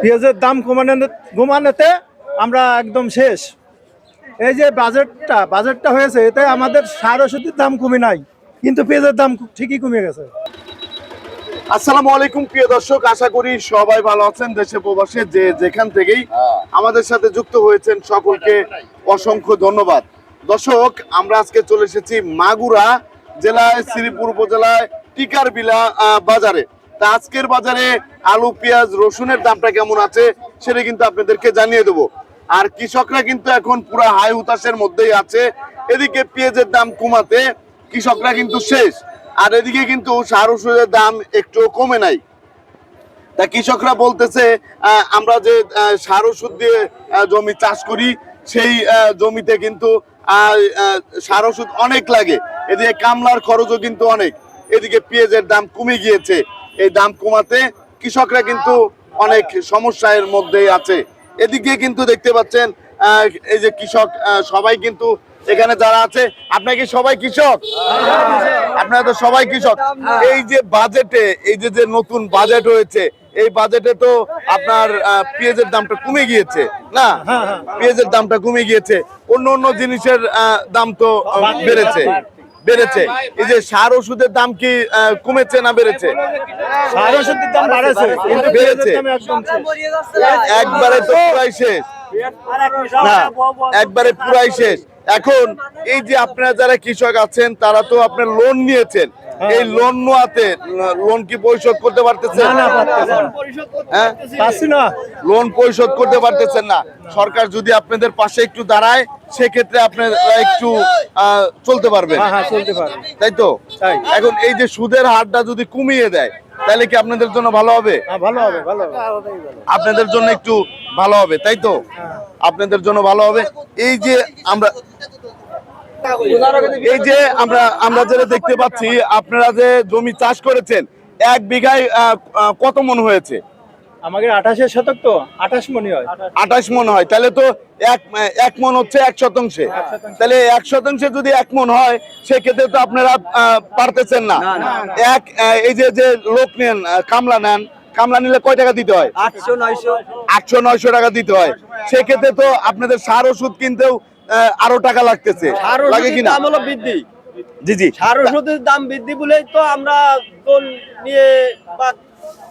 পেঁয়াজের দাম কমানো কমানোতে আমরা একদম শেষ। এই যে বাজেটটা বাজেটটা হয়েছে এতে আমাদের সার ওষুধের দাম কমে নাই কিন্তু পেঁয়াজের দাম ঠিকই কমে গেছে। আসসালামু আলাইকুম প্রিয় দর্শক আশা করি সবাই ভালো আছেন দেশে প্রবাসে যে যেখান থেকেই আমাদের সাথে যুক্ত হয়েছেন সকলকে অসংখ্য ধন্যবাদ। দর্শক আমরা আজকে চলে এসেছি মাগুরা জেলায় শ্রীপুর উপজেলায় টিকার বিলা আহ, বাজারে। তা আজকের বাজারে আলু, পেঁয়াজ, রসুনের দামটা কেমন আছে সেটা কিন্তু আপনাদেরকে জানিয়ে দেবো। আর কৃষকরা কিন্তু এখন পুরো হাই হুতাশের মধ্যেই আছে। এদিকে পেঁয়াজের দাম কমাতে কৃষকরা কিন্তু শেষ। আর এদিকে কিন্তু সার ওষুধের দাম একটু কমে নাই। তা কৃষকরা বলতেছে আমরা যে সার ওষুধ দিয়ে জমি চাষ করি, সেই জমিতে কিন্তু সার ওষুধ অনেক লাগে। এদিকে কামলার খরচও কিন্তু অনেক। এদিকে পেঁয়াজের দাম কমে গিয়েছে। এই দাম কমাতে কৃষকরা কিন্তু অনেক সমস্যার মধ্যে আছে। এদিকে কিন্তু দেখতে পাচ্ছেন এই যে কৃষক সবাই কিন্তু এখানে যারা আছে, আপনার কি সবাই কৃষক? আপনারা তো সবাই কৃষক। এই যে বাজেটে, এই যে যে নতুন বাজেট হয়েছে, এই বাজেটে তো আপনার পেঁয়াজের দামটা কমে গিয়েছে, না? পেঁয়াজের দামটা কমে গিয়েছে। অন্য অন্য জিনিসের দাম তো বেড়েছে। বেড়েছে। এই যে সার ওষুধের দাম কি আহ, কমেছে না বেড়েছে? সার ওষুধের দাম বাড়েছে কিন্তু বেড়েছে। একবারে তো প্রায় শেষ। না একবারে পুরাই শেষ। এখন এই যে আপনারা যারা কৃষক আছেন তারা তো আপনার লোন নিয়েছেন। এই লোন নোয়াতে লোন কি পরিশোধ করতে পারতেছেন। হ্যাঁ? লোন পরিশোধ করতে পারতেছেন না। সরকার যদি আপনাদের পাশে একটু দাঁড়ায় সেক্ষেত্রে আপনারা একটু চলতে পারবেন। হ্যাঁ হ্যাঁ তাই তো? তাই। এখন এই যে সুদের হারটা যদি কমিয়ে দেয় তাহলে কি আপনাদের জন্য ভালো হবে? হ্যাঁ ভালো হবে ভালো আপনাদের জন্য একটু ভালো হবে তাই তো? আপনাদের জন্য ভালো হবে। এই যে আমরা এই যে আমরা আমরা যেটা দেখতে পাচ্ছি আপনারা যে জমি চাষ করেছেন এক বিঘায় কত মন হয়েছে? আমাদের আঠাশের শতক তো আঠাশ মনে হয়। আঠাশ মন হয় তাহলে তো এক এক মন হচ্ছে এক শতাংশে। তাহলে এক শতাংশে যদি এক মন হয় সেক্ষেত্রে তো আপনারা পারতেছেন না। এক এই যে যে লোক নেন কামলা নেন কামলা নিলে কয় টাকা দিতে হয়? আটশো নয়শো। আটশো নয়শো টাকা দিতে হয়। সেক্ষেত্রে তো আপনাদের সার ওষুধ কিনতেও আহ, আরও টাকা লাগতেছে। সার লাগে কিনা দাম হলো বৃদ্ধি। জি জি। সার ওষুধের দাম বৃদ্ধি বলেই তো আমরা নিয়ে বা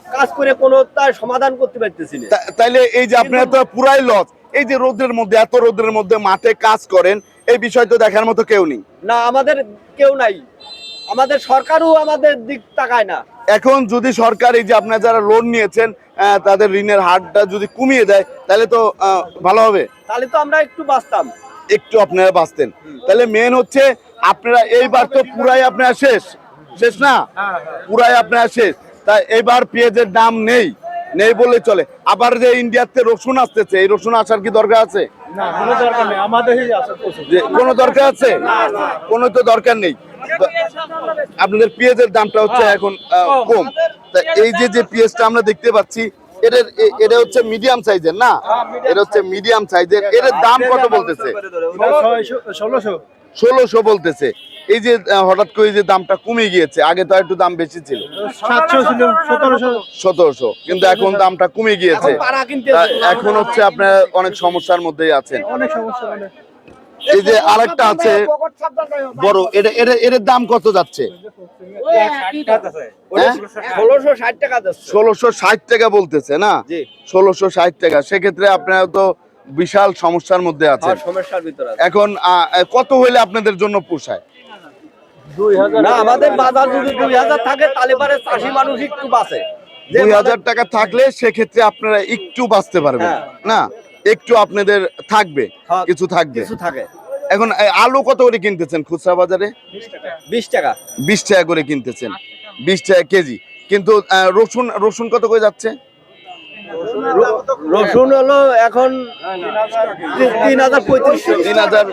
কাজ করে কোনো তার সমাধান করতে পারতেছি না। তাইলে এই যে আপনারা তো পুরাই লস এই যে রোদের মধ্যে এত রোদের মধ্যে মাঠে কাজ করেন এই বিষয় তো দেখার মতো কেউ নেই। না আমাদের কেউ নাই। আমাদের সরকারও আমাদের দিক তাকায় না। এখন যদি সরকার এই যে আপনারা যারা লোন নিয়েছেন আহ, তাদের ঋণের হারটা যদি কমিয়ে দেয় তাহলে তো আহ, ভালো হবে। তাহলে তো আমরা একটু বাঁচতাম। একটু আপনারা বাঁচতেন। তাহলে মেন হচ্ছে আপনারা এইবার তো পুরাই আপনারা শেষ। শেষ না? পুরাই আপনারা শেষ। তা এবার পেঁয়াজের দাম নেই নেই বলে চলে। আবার যে ইন্ডিয়াতে রসুন আসতেছে এই রসুন আসার কি দরকার আছে? না কোনো দরকার আছে কোনো দরকার আছে? কোনো তো দরকার নেই। আপনাদের পেঁয়াজের দামটা হচ্ছে এখন আহ, কম। তা এই যে যে পেঁয়াজটা আমরা দেখতে পাচ্ছি এটার এটা হচ্ছে মিডিয়াম সাইজের না? এটা হচ্ছে মিডিয়াম সাইজের। এর দাম কত বলতেছে? ষোলোশো। ষোলোশো বলতেছে। এই যে হঠাৎ করে যে দামটা কমে গিয়েছে আগে তো একটু দাম বেশি ছিল। সতেরোশো। কিন্তু এখন দামটা কমে গিয়েছে। এখন হচ্ছে আপনার অনেক সমস্যার মধ্যেই আছেন। অনেক সমস্যা এই যে আরেকটা আছে বড় এটা এটা এর দাম কত যাচ্ছে? হ্যাঁ? যাচ্ছে। ষোলোশো ষাট টাকা বলতেছে না? ষোলোশো ষাট টাকা। সেক্ষেত্রে আপনারা তো বিশাল সমস্যার মধ্যে সমস্যার ভিতরে আছে। এখন কত হইলে আপনাদের জন্য পোষায়? না আমাদের বাজার যদি দুই হাজার থাকে তাহলে পারে চাষি মানুষ একটু বাঁচে। দুই হাজার টাকা থাকলে সেক্ষেত্রে আপনারা একটু বাঁচতে পারবেন। হ্যাঁ। না একটু আপনাদের থাকবে কিছু থাকবে। কিছু থাকে। এখন আলু কত করে কিনতেছেন খুচরা বাজারে? বিশ টাকা। বিশ টাকা করে কিনতেছেন। বিশ টাকা কেজি। কিন্তু আহ, রসুন রসুন কত করে যাচ্ছে? রসুন হলো এখন তিন হাজার পঁয়ত্রিশশো তিন হাজার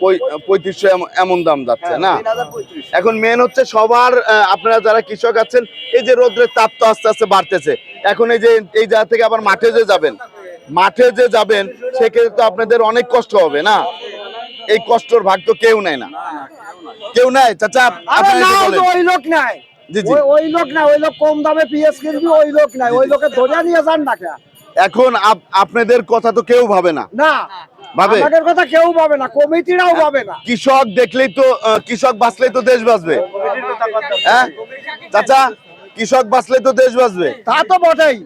পঁয়- পঁয়ত্রিশশো এমন- দাম যাচ্ছে না? পঁয়ত্রিশশো এখন মেন হচ্ছে সবার আপনারা যারা কৃষক আছেন এই যে রোদ্রের তাপ তো আস্তে আস্তে বাড়তেছে। এখন এই যে এই জায়গা থেকে আবার মাঠে যে যাবেন মাঠে যে যাবেন সেক্ষেত্রে তো আপনাদের অনেক কষ্ট হবে না? এই কষ্টর ভাগ তো কেউ নেয় না। কেউ নেয়? চাচা? ওই লোক নাই। ওই লোক না ওই লোক কম দামে পিএস কিনবি ওই লোক নাই। ওই লোকে ধরে নিয়ে যান না কে? এখন আপনাদের কথা তো কেউ ভাবে না। না ভাবে? আমাদের কথা কেউ পাবে না কমিটিরাও পাবে না। কৃষক দেখলেই তো কৃষক বাঁচলেই তো দেশ বাঁচবে। হ্যাঁ চাচা কৃষক বাঁচলেই তো দেশ বাঁচবে। তা তো বটেই।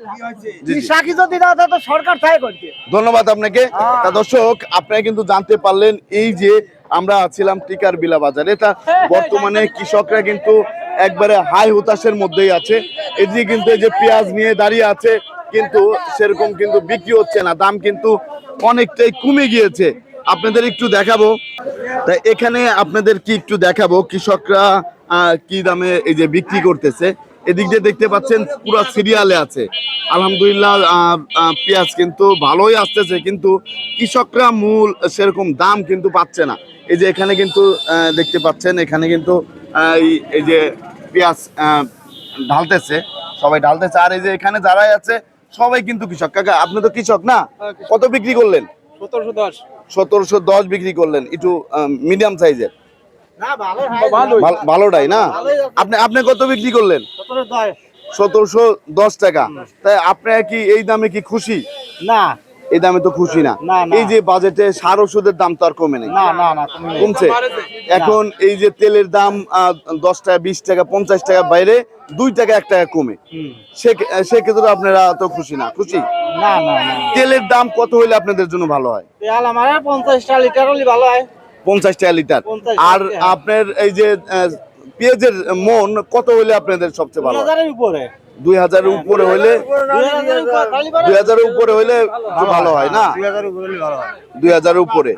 যদি না তো সরকার তাই করছে ধন্যবাদ আপনাকে। তা দর্শক আপনারা কিন্তু জানতে পারলেন এই যে আমরা ছিলাম টিকার বিলা বাজার এটা বর্তমানে কৃষকরা কিন্তু একবারে হাই হতাশের মধ্যেই আছে। এদিকে কিন্তু এই যে পেঁয়াজ নিয়ে দাঁড়িয়ে আছে কিন্তু সেরকম কিন্তু বিক্রি হচ্ছে না, দাম কিন্তু অনেকটাই কমে গিয়েছে। আপনাদের একটু দেখাবো। তা এখানে আপনাদের কি একটু দেখাবো, কৃষকরা কি দামে এই যে বিক্রি করতেছে। এদিক দিয়ে দেখতে পাচ্ছেন, পুরো সিরিয়ালে আছে। আলহামদুলিল্লাহ পেঁয়াজ কিন্তু ভালোই আসতেছে, কিন্তু কৃষকরা মূল সেরকম দাম কিন্তু পাচ্ছে না। এই যে এখানে কিন্তু দেখতে পাচ্ছেন, এখানে কিন্তু এই- যে পেঁয়াজ ঢালতেছে, সবাই ঢালতেছে। আর এই যে এখানে যারাই আছে সবাই কিন্তু কৃষক। কাকা আপনি তো কৃষক না? কত বিক্রি করলেন? সতেরোশো দশ। সতেরোশো দশ বিক্রি করলেন একটু মিডিয়াম সাইজের ভালো ভালো- ভালোটাই না? আপনি আপনি কত বিক্রি করলেন? সতেরোশো দশ। টাকা। তাই আপনার কি এই দামে কি খুশি? না এই দামে তো খুশি না। এই যে বাজেটে সার ওষুধের দাম তো আর কমে নেই। কমছে। এখন এই যে তেলের দাম দশ টাকা বিশ টাকা পঞ্চাশ টাকা বাইরে দুই টাকা এক টাকা কমে। সে- সেক্ষেত্রে আপনারা তো খুশি না। খুশি? তেলের দাম কত হইলে আপনাদের জন্য ভালো হয়? তেল আমার পঞ্চাশটা লিটার হলে ভালো হয়। পঞ্চাশ টাকা লিটার। আর আপনার এই যে পেঁয়াজের মন কত হইলে আপনাদের সবচেয়ে ভালো উপরে। দুই হাজারের উপরে হইলে দুই হাজারের উপরে হইলে ভালো হয়। না? দুই হাজারের উপরে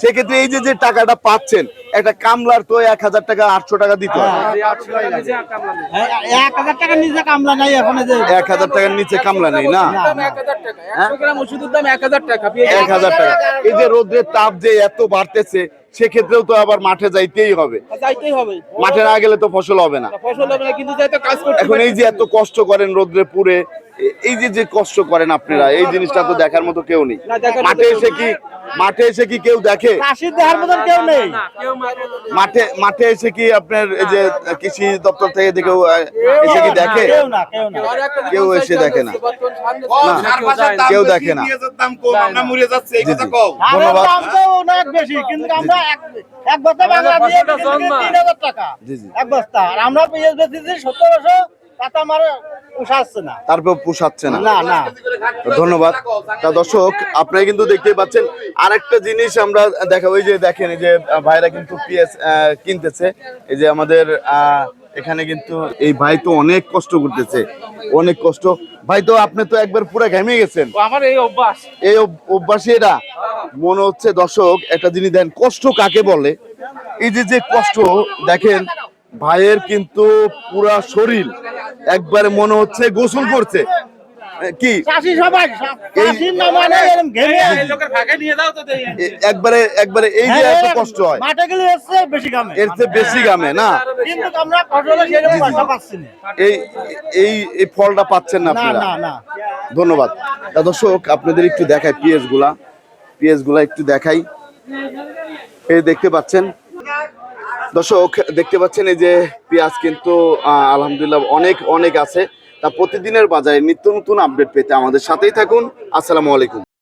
সেক্ষেত্রে এই যে যে টাকাটা পাচ্ছেন একটা কামলার তো এক হাজার টাকা আটশো টাকা দিতে হয়। এক হাজার টাকা নিজে কামলা নাই এখন এক হাজার টাকার নিচে কামলা নেই না? এক হাজার টাকা। এই যে রোদ্রের তাপ যে এত বাড়তেছে সেক্ষেত্রেও তো আবার মাঠে যাইতেই হবে। যাইতেই হবে। মাঠে না গেলে তো ফসল হবে না। ফসল হবে কিন্তু এখন এই যে এত কষ্ট করেন রোদ্রে পুরে এই যে যে কষ্ট করেন আপনারা এই জিনিসটা তো দেখার মতো কেউ নেই। মাঠে এসে কি মাঠে এসে কি কেউ দেখে? চাষির মতন কেউ নেই। মাঠে মাঠে এসে কি আপনার এই যে কৃষি দপ্তর থেকে আহ, এসে কি দেখে? কেউ কেউ এসে দেখে না। কেউ দেখে না। ধন্যবাদ দাম তো অনেক বেশি কিন্তু আমরা এক- বস্তা বাংলা দিয়ে তিন হাজার টাকা। জি, জি। এক বস্তা। আর আমরা পেঁয়াজ বেচেছি আমার না তারপর পোষাচ্ছে না। না না। ধন্যবাদ। তা দর্শক আপনারা কিন্তু দেখতে পাচ্ছেন আরেকটা জিনিস আমরা দেখাবো এই যে দেখেন এই যে ভাইরা কিন্তু পিএস কিনতেছে। এই যে আমাদের আহ, এখানে কিন্তু এই ভাই তো অনেক কষ্ট করতেছে অনেক কষ্ট। ভাই তো আপনি তো একবার পুরো ঘেমে গেছেন। আমার এই অভ্যাস। এই অভ- অভ্যাসী এটা। মনে হচ্ছে দর্শক একটা জিনিস দেন কষ্ট কাকে বলে? এই যে যে কষ্ট দেখেন ভাইয়ের কিন্তু পুরা শরীর একবারে মনে হচ্ছে গোসল করছে। কি? মানে একবারে একবারে এই যে হ্যাঁ, এত কষ্ট হয়। মাঠে গেলে এসছে বেশি কামে এর চেয়ে বেশি গামে না? এই এই এই ফলটা পাচ্ছেন না আপনারা? না না। ধন্যবাদ। তা দর্শক আপনাদের একটু দেখাই পিএসগুলা পিএসগুলা একটু দেখাই। এই দেখতে পাচ্ছেন দর্শক, দেখতে পাচ্ছেন এই যে পেঁয়াজ কিন্তু আলহামদুলিল্লাহ অনেক অনেক আছে। তা প্রতিদিনের বাজারে নিত্য নতুন আপডেট পেতে আমাদের সাথেই থাকুন। আসসালামু আলাইকুম।